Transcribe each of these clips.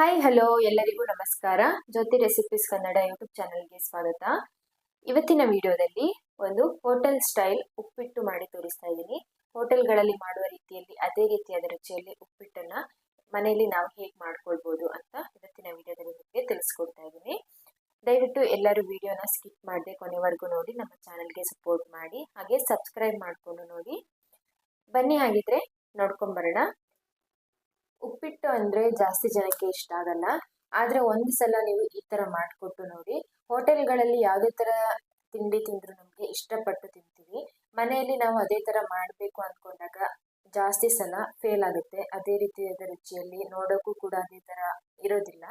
Hi hello ಎಲ್ಲರಿಗೂ ನಮಸ್ಕಾರ. ಜ್ಯೋತಿ recipes Kannada YouTube ಚಾನಲ್ಗೆ ಸ್ವಾಗತ. ಇವತ್ತಿನ ವಿಡಿಯೋದಲ್ಲಿ ಒಂದು ಹೋಟೆಲ್ ಸ್ಟೈಲ್ ಉಪ್ಪಿಟ್ಟು ಮಾಡಿ ತೋರಿಸ್ತಾ ಇದ್ದೀನಿ. ಹೋಟೆಲ್ಗಳಲ್ಲಿ ಮಾಡುವ ರೀತಿಯಲ್ಲಿ ಅದೇ ರೀತಿಯಾದ ರುಚಿಯಲ್ಲಿ ಉಪ್ಪಿಟ್ಟನ್ನು ಮನೆಯಲ್ಲಿ ನಾವು ಹೇಗೆ ಮಾಡ್ಕೊಳ್ಬೋದು ಅಂತ ಇವತ್ತಿನ ವಿಡಿಯೋದಲ್ಲಿ ನಿಮಗೆ ತಿಳಿಸ್ಕೊಡ್ತಾ ಇದ್ದೀನಿ. ದಯವಿಟ್ಟು ಎಲ್ಲರೂ ವಿಡಿಯೋನ ಸ್ಕಿಪ್ ಮಾಡದೆ ಕೊನೆವರೆಗೂ ನೋಡಿ, ನಮ್ಮ ಚಾನಲ್ಗೆ ಸಪೋರ್ಟ್ ಮಾಡಿ, ಹಾಗೆ ಸಬ್ಸ್ಕ್ರೈಬ್ ಮಾಡಿಕೊಂಡು ನೋಡಿ. ಬನ್ನಿ ಹಾಗಿದ್ರೆ ನೋಡ್ಕೊಂಬರೋಣ. ಉಪ್ಪಿಟ್ಟು ಅಂದರೆ ಜಾಸ್ತಿ ಜನಕ್ಕೆ ಇಷ್ಟ ಆಗಲ್ಲ. ಆದರೆ ಒಂದು ಸಲ ನೀವು ಈ ಥರ ಮಾಡಿಕೊಟ್ಟು ನೋಡಿ. ಹೋಟೆಲ್ಗಳಲ್ಲಿ ಯಾವುದೇ ಥರ ತಿಂಡಿ ತಿಂದರೂ ನಮಗೆ ಇಷ್ಟಪಟ್ಟು ತಿಂತೀವಿ. ಮನೆಯಲ್ಲಿ ನಾವು ಅದೇ ಥರ ಮಾಡಬೇಕು ಅಂದ್ಕೊಂಡಾಗ ಜಾಸ್ತಿ ಸಲ ಫೇಲ್ ಆಗುತ್ತೆ. ಅದೇ ರೀತಿಯಾದ ರುಚಿಯಲ್ಲಿ ನೋಡೋಕ್ಕೂ ಕೂಡ ಅದೇ ಥರ ಇರೋದಿಲ್ಲ.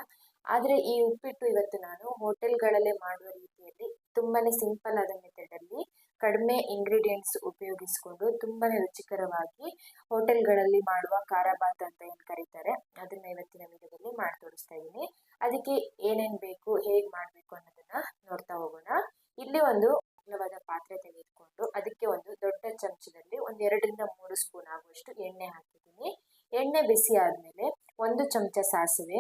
ಆದರೆ ಈ ಉಪ್ಪಿಟ್ಟು ಇವತ್ತು ನಾನು ಹೋಟೆಲ್ಗಳಲ್ಲೇ ಮಾಡುವ ರೀತಿಯಲ್ಲಿ ತುಂಬಾ ಸಿಂಪಲ್ ಆದ ಕಡಿಮೆ ಇಂಗ್ರೀಡಿಯೆಂಟ್ಸ್ ಉಪಯೋಗಿಸಿಕೊಂಡು ತುಂಬಾ ರುಚಿಕರವಾಗಿ ಹೋಟೆಲ್ಗಳಲ್ಲಿ ಮಾಡುವ ಖಾರಾಬಾತ್ ಅಂತ ಏನು ಕರೀತಾರೆ, ಅದನ್ನ ಇವತ್ತಿನ ವಿಡಿಯೋದಲ್ಲಿ ಮಾಡಿ ತೋರಿಸ್ತಾ ಇದ್ದೀನಿ ಅದಕ್ಕೆ ಏನೇನು ಬೇಕು, ಹೇಗೆ ಮಾಡಬೇಕು ಅನ್ನೋದನ್ನ ನೋಡ್ತಾ ಹೋಗೋಣ. ಇಲ್ಲಿ ಒಂದು ಅಗಲವಾದ ಪಾತ್ರೆ ತೆಗೆದುಕೊಂಡು ಅದಕ್ಕೆ ಒಂದು ದೊಡ್ಡ ಚಮಚದಲ್ಲಿ ಒಂದು ಎರಡರಿಂದ ಮೂರು ಸ್ಪೂನ್ ಆಗುವಷ್ಟು ಎಣ್ಣೆ ಹಾಕಿದ್ದೀನಿ. ಎಣ್ಣೆ ಬಿಸಿ ಆದಮೇಲೆ ಒಂದು ಚಮಚ ಸಾಸಿವೆ,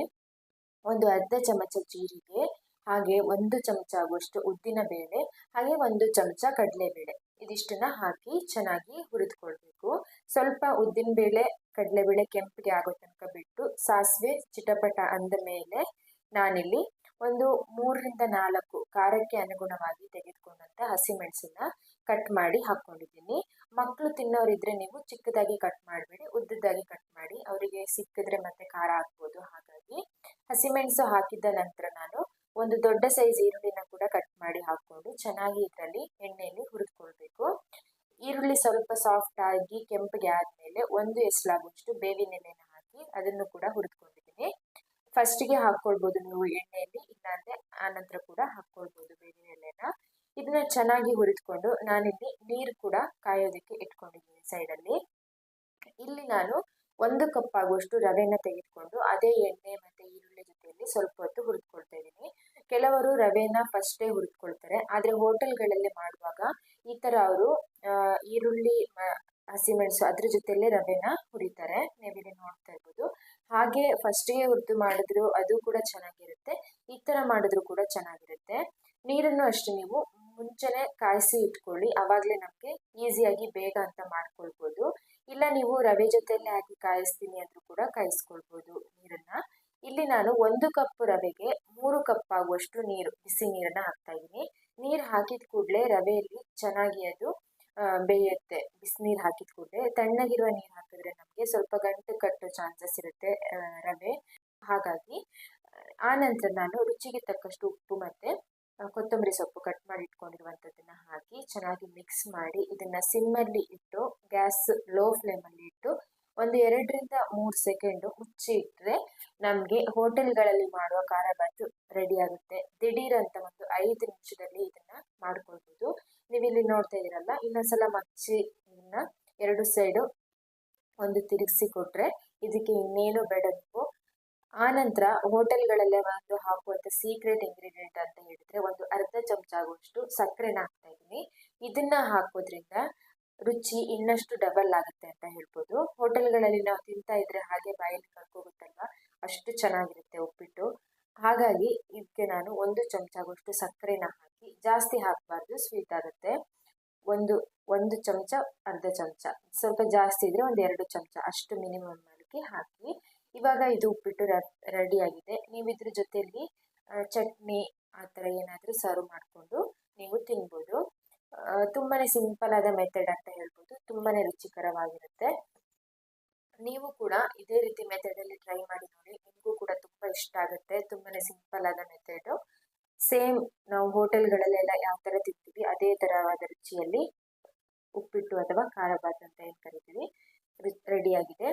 ಒಂದು ಅರ್ಧ ಚಮಚ ಜೀರಿಗೆ ಹಾಗೆ ಒಂದು ಚಮಚ ಆಗುವಷ್ಟು ಉದ್ದಿನ ಬೇಳೆ, ಹಾಗೆ ಒಂದು ಚಮಚ ಕಡಲೆಬೇಳೆ ಇದಿಷ್ಟನ್ನ ಹಾಕಿ ಚೆನ್ನಾಗಿ ಹುರಿದುಕೊಳ್ಬೇಕು. ಸ್ವಲ್ಪ ಉದ್ದಿನ ಬೇಳೆ ಕಡಲೆಬೇಳೆ ಕೆಂಪಿಗೆ ಆಗೋ ತನಕ ಬಿಟ್ಟು ಸಾಸಿವೆ ಚಿಟಪಟ ಅಂದ ಮೇಲೆ ನಾನಿಲ್ಲಿ ಒಂದು ಮೂರರಿಂದ ನಾಲ್ಕು ಖಾರಕ್ಕೆ ಅನುಗುಣವಾಗಿ ತೆಗೆದುಕೊಂಡಂಥ ಹಸಿಮೆಣಸನ್ನ ಕಟ್ ಮಾಡಿ ಹಾಕ್ಕೊಂಡಿದ್ದೀನಿ ಮಕ್ಕಳು ತಿನ್ನೋರಿದ್ರೆ ನೀವು ಚಿಕ್ಕದಾಗಿ ಕಟ್ ಮಾಡಬೇಡಿ ಉದ್ದದಾಗಿ ಕಟ್ ಮಾಡಿ, ಅವರಿಗೆ ಸಿಕ್ಕಿದ್ರೆ ಮತ್ತೆ ಖಾರ ಹಾಕ್ಬೋದು ಹಾಗಾಗಿ ಹಸಿಮೆಣಸು ಹಾಕಿದ ನಂತರ ಒಂದು ದೊಡ್ಡ ಸೈಜ್ ಈರುಳ್ಳಿನ ಕೂಡ ಕಟ್ ಮಾಡಿ ಹಾಕ್ಕೊಂಡು ಚೆನ್ನಾಗಿ ಇದರಲ್ಲಿ ಎಣ್ಣೆಯಲ್ಲಿ ಹುರಿದುಕೊಳ್ಬೇಕು. ಈರುಳ್ಳಿ ಸ್ವಲ್ಪ ಸಾಫ್ಟ್ ಆಗಿ ಕೆಂಪಿಗೆ ಆದಮೇಲೆ ಒಂದು ಎಸ್ಲಾಗುವಷ್ಟು ಬೇವಿನ ಎಲೆನ ಹಾಕಿ ಅದನ್ನು ಕೂಡ ಹುರಿದುಕೊಂಡಿದ್ದೀನಿ. ಫಸ್ಟಿಗೆ ಹಾಕ್ಕೊಳ್ಬೋದು ನೀವು ಎಣ್ಣೆಯಲ್ಲಿ, ಇಲ್ಲಾಂದರೆ ಆನಂತರ ಕೂಡ ಹಾಕ್ಕೊಳ್ಬೋದು ಬೇವಿನ ಎಲೆನ ಇದನ್ನ ಚೆನ್ನಾಗಿ ಹುರಿದುಕೊಂಡು ನಾನಿಲ್ಲಿ ನೀರು ಕೂಡ ಕಾಯೋದಕ್ಕೆ ಇಟ್ಕೊಂಡಿದ್ದೀನಿ ಸೈಡಲ್ಲಿ. ಇಲ್ಲಿ ನಾನು ಒಂದು ಕಪ್ ಆಗುವಷ್ಟು ರವೆನ ತೆಗೆದುಕೊಂಡು ಅದೇ ಎಣ್ಣೆ ಮತ್ತು ಈರುಳ್ಳಿ ಜೊತೆಯಲ್ಲಿ ಸ್ವಲ್ಪ ಹೊತ್ತು ಹುರಿದುಕೊಳ್ತಾ ಇದ್ದೀನಿ. ಕೆಲವರು ರವೆನ ಫಸ್ಟೇ ಹುರಿದ್ಕೊಳ್ತಾರೆ. ಆದರೆ ಹೋಟೆಲ್ಗಳಲ್ಲಿ ಮಾಡುವಾಗ ಈ ಥರ ಅವರು ಈರುಳ್ಳಿ ಹಸಿಮೆಣಸು ಅದ್ರ ಜೊತೆಯಲ್ಲೇ ರವೆನ ಹುರಿತಾರೆ. ನೀವಿಲ್ಲಿ ನೋಡ್ತಾ ಇರ್ಬೋದು. ಹಾಗೆ ಫಸ್ಟಿಗೆ ಹುರಿದು ಮಾಡಿದ್ರು ಅದು ಕೂಡ ಚೆನ್ನಾಗಿರುತ್ತೆ. ಈ ಥರ ಮಾಡಿದ್ರು ಕೂಡ ಚೆನ್ನಾಗಿರುತ್ತೆ. ನೀರನ್ನು ಅಷ್ಟೇ ನೀವು ಮುಂಚೆನೆ ಕಾಯಿಸಿ ಇಟ್ಕೊಳ್ಳಿ. ಆವಾಗಲೇ ನಮಗೆ ಈಸಿಯಾಗಿ ಬೇಗ ಅಂತ ಮಾಡ್ಕೊಳ್ಬೋದು. ಇಲ್ಲ ನೀವು ರವೆ ಜೊತೆಯಲ್ಲೇ ಹಾಕಿ ಕಾಯಿಸ್ತೀನಿ ಅಂದರೂ ಕೂಡ ಕಾಯಿಸ್ಕೊಳ್ಬೋದು ನೀರನ್ನು. ಇಲ್ಲಿ ನಾನು ಒಂದು ಕಪ್ ರವೆಗೆ ಮೂರು ಕಪ್ ಆಗುವಷ್ಟು ನೀರು, ಬಿಸಿ ನೀರನ್ನು ಹಾಕ್ತಾ ಇದ್ದೀನಿ. ನೀರು ಹಾಕಿದ ಕೂಡಲೇ ರವೆಯಲ್ಲಿ ಚೆನ್ನಾಗಿ ಅದು ಬೇಯುತ್ತೆ. ಬಿಸಿನೀರು ಹಾಕಿದ ಕೂಡಲೇ ತಣ್ಣಗಿರುವ ನೀರು ಹಾಕಿದ್ರೆ ನಮಗೆ ಸ್ವಲ್ಪ ಗಂಟು ಕಟ್ಟೋ ಚಾನ್ಸಸ್ ಇರುತ್ತೆ ರವೆ. ಹಾಗಾಗಿ, ಆ ನಂತರ ನಾನು ರುಚಿಗೆ ತಕ್ಕಷ್ಟು ಉಪ್ಪು ಮತ್ತು ಕೊತ್ತಂಬರಿ ಸೊಪ್ಪು ಕಟ್ ಮಾಡಿ ಇಟ್ಕೊಂಡಿರುವಂಥದ್ದನ್ನು ಹಾಕಿ ಚೆನ್ನಾಗಿ ಮಿಕ್ಸ್ ಮಾಡಿ ಇದನ್ನು ಸಿಮ್ಮಲ್ಲಿ ಇಟ್ಟು, ಗ್ಯಾಸ್ ಲೋ ಫ್ಲೇಮಲ್ಲಿ ಇಟ್ಟು ಒಂದು ಎರಡರಿಂದ ಮೂರು ಸೆಕೆಂಡು ಮುಚ್ಚಿ ಇಟ್ಟರೆ ನಮಗೆ ಹೋಟೆಲ್ಗಳಲ್ಲಿ ಮಾಡುವ ಖಾರ ಬಾತು ರೆಡಿ ಆಗುತ್ತೆ. ದಿಢೀರ್ ಅಂತ ಒಂದು ಐದು ನಿಮಿಷದಲ್ಲಿ ಇದನ್ನ ಮಾಡ್ಕೊಳ್ಬಹುದು ನೀವು ಇಲ್ಲಿ ನೋಡ್ತಾ ಇದ್ದೀರಲ್ಲ, ಇನ್ನೊಂದ್ಸಲ ಮಚ್ಚಿ ಇದನ್ನ ಎರಡು ಸೈಡು ಒಂದು ತಿರುಗಿಸಿ ಕೊಟ್ರೆ ಇದಕ್ಕೆ ಇನ್ನೇನು ಬೇಡ ಆನಂತರ ಆನಂತರ ಹೋಟೆಲ್ಗಳಲ್ಲೇ ಒಂದು ಹಾಕುವಂಥ ಸೀಕ್ರೆಟ್ ಇಂಗ್ರೀಡಿಯೆಂಟ್ ಅಂತ ಹೇಳಿದ್ರೆ ಒಂದು ಅರ್ಧ ಚಮಚ ಆಗುವಷ್ಟು ಸಕ್ಕರೆನ ಹಾಕ್ತಾ ಇದ್ದೀನಿ. ಇದನ್ನ ಹಾಕೋದ್ರಿಂದ ರುಚಿ ಇನ್ನಷ್ಟು ಡಬಲ್ ಆಗುತ್ತೆ ಅಂತ ಹೇಳ್ಬೋದು. ಹೋಟೆಲ್ಗಳಲ್ಲಿ ನಾವು ತಿಂತಾ ಇದ್ರೆ ಹಾಗೆ ಬಾಯಲ್ಲಿ ಕರ್ಕೋಗುತ್ತಲ್ವ? ಅಷ್ಟು ಚೆನ್ನಾಗಿರುತ್ತೆ ಉಪ್ಪಿಟ್ಟು. ಹಾಗಾಗಿ ಇದಕ್ಕೆ ನಾನು ಒಂದು ಚಮಚ ಆಗುವಷ್ಟು ಸಕ್ಕರೆನ ಹಾಕಿ ಜಾಸ್ತಿ ಹಾಕಬಾರ್ದು ಸ್ವೀಟ್ ಆಗುತ್ತೆ. ಒಂದು ಒಂದು ಚಮಚ, ಅರ್ಧ ಚಮಚ, ಸ್ವಲ್ಪ ಜಾಸ್ತಿ ಇದ್ರೆ ಒಂದು ಎರಡು ಚಮಚ ಅಷ್ಟು ಮಿನಿಮಮ್ ಮಾಡಿ ಹಾಕಿ. ಇವಾಗ ಇದು ಉಪ್ಪಿಟ್ಟು ರೆಡಿಯಾಗಿದೆ ನೀವು ಇದ್ರ ಜೊತೆಯಲ್ಲಿ ಚಟ್ನಿ ಆ ಥರ ಏನಾದರೂ ಸರ್ವ್ ಮಾಡಿಕೊಂಡು ನೀವು ತಿನ್ಬೋದು. ತುಂಬಾ ಸಿಂಪಲ್ ಆದ ಮೆಥಡ್ ಅಂತ ಹೇಳ್ಬೋದು. ತುಂಬಾ ರುಚಿಕರವಾಗಿರುತ್ತೆ. ಕೂಡ ಇದೇ ರೀತಿ ಮೆಥಡಲ್ಲಿ ಟ್ರೈ ಮಾಡಿ ನೋಡಿ. ನಿಮಗೂ ಕೂಡ ತುಂಬ ಇಷ್ಟ ಆಗುತ್ತೆ. ತುಂಬಾ ಸಿಂಪಲ್ ಆದ ಮೆಥಡು ಸೇಮ್ ನಾವು ಹೋಟೆಲ್ಗಳಲ್ಲೆಲ್ಲ ಯಾವ ಥರ ತಿಂತೀವಿ, ಅದೇ ಥರವಾದ ರುಚಿಯಲ್ಲಿ ಉಪ್ಪಿಟ್ಟು ಅಥವಾ ಖಾರ ಬಾತ್ ಅಂತ ಏನು ಕರಿತೀವಿ. ರೆಡಿಯಾಗಿದೆ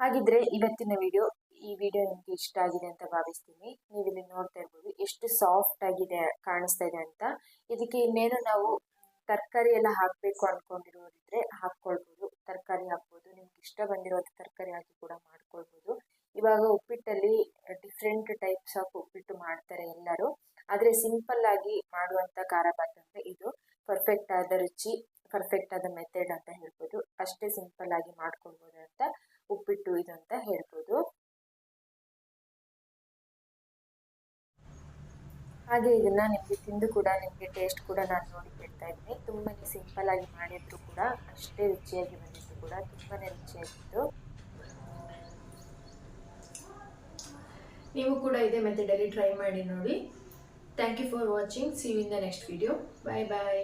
ಹಾಗಿದ್ರೆ ಇವತ್ತಿನ ವಿಡಿಯೋ ಈ ವಿಡಿಯೋ ನಿಮಗೆ ಇಷ್ಟ ಆಗಿದೆ ಅಂತ ಭಾವಿಸ್ತೀನಿ. ನೀವು ಇಲ್ಲಿ ನೋಡ್ತಾ ಇರ್ಬೋದು ಎಷ್ಟು ಸಾಫ್ಟ್ ಆಗಿದೆ, ಕಾಣಿಸ್ತಾ ಇದೆ ಅಂತ. ಇದಕ್ಕೆ ಇನ್ನೇನು ನಾವು ತರಕಾರಿ ಎಲ್ಲ ಹಾಕ್ಬೇಕು ಅಂದ್ಕೊಂಡಿರೋರಿದ್ರೆ ಹಾಕ್ಕೊಳ್ಬೋದು. ತರಕಾರಿ ಹಾಕ್ಬೋದು. ಇಷ್ಟ ಬಂದಿರೋ ತರಕಾರಿ ಹಾಕಿ ಕೂಡ ಮಾಡ್ಕೊಳ್ಬೋದು. ಇವಾಗ ಉಪ್ಪಿಟ್ಟಲ್ಲಿ ಡಿಫ್ರೆಂಟ್ ಟೈಪ್ಸ್ ಆಫ್ ಉಪ್ಪಿಟ್ಟು ಮಾಡ್ತಾರೆ ಎಲ್ಲರೂ. ಆದರೆ ಸಿಂಪಲ್ ಆಗಿ ಮಾಡುವಂಥ ಖಾರ ಬಾತ್ ಅಂದರೆ ಇದು ಪರ್ಫೆಕ್ಟ್ ಆದ ರುಚಿ ಪರ್ಫೆಕ್ಟ್ ಆದ ಮೆಥಡ್ ಅಂತ ಹೇಳ್ಬೋದು. ಅಷ್ಟೇ ಸಿಂಪಲ್ ಆಗಿ ಮಾಡ್ಕೊಳ್ಬೋದು ಅಂತ ಉಪ್ಪಿಟ್ಟು ಇದು ಅಂತ ಹೇಳ್ಬೋದು. ಹಾಗೆ ಇದನ್ನ ನಿಮಗೆ ತಿಂದು ಕೂಡ ನಿಮಗೆ ಟೇಸ್ಟ್ ಕೂಡ ನಾನು ನೋಡಿ ಹೇಳ್ತಾ ಇದ್ದೀನಿ. ತುಂಬಾ ಸಿಂಪಲ್ ಆಗಿ ಮಾಡಿದ್ರು ಕೂಡ ಅಷ್ಟೇ ರುಚಿಯಾಗಿ ಬಂದಿತ್ತು ಕೂಡ ತುಂಬಾ ರುಚಿಯಾಗಿತ್ತು ನೀವು ಕೂಡ ಇದೇ ಮೆಥಡಲ್ಲಿ ಟ್ರೈ ಮಾಡಿ ನೋಡಿ. Thank you for watching see you in the next video bye bye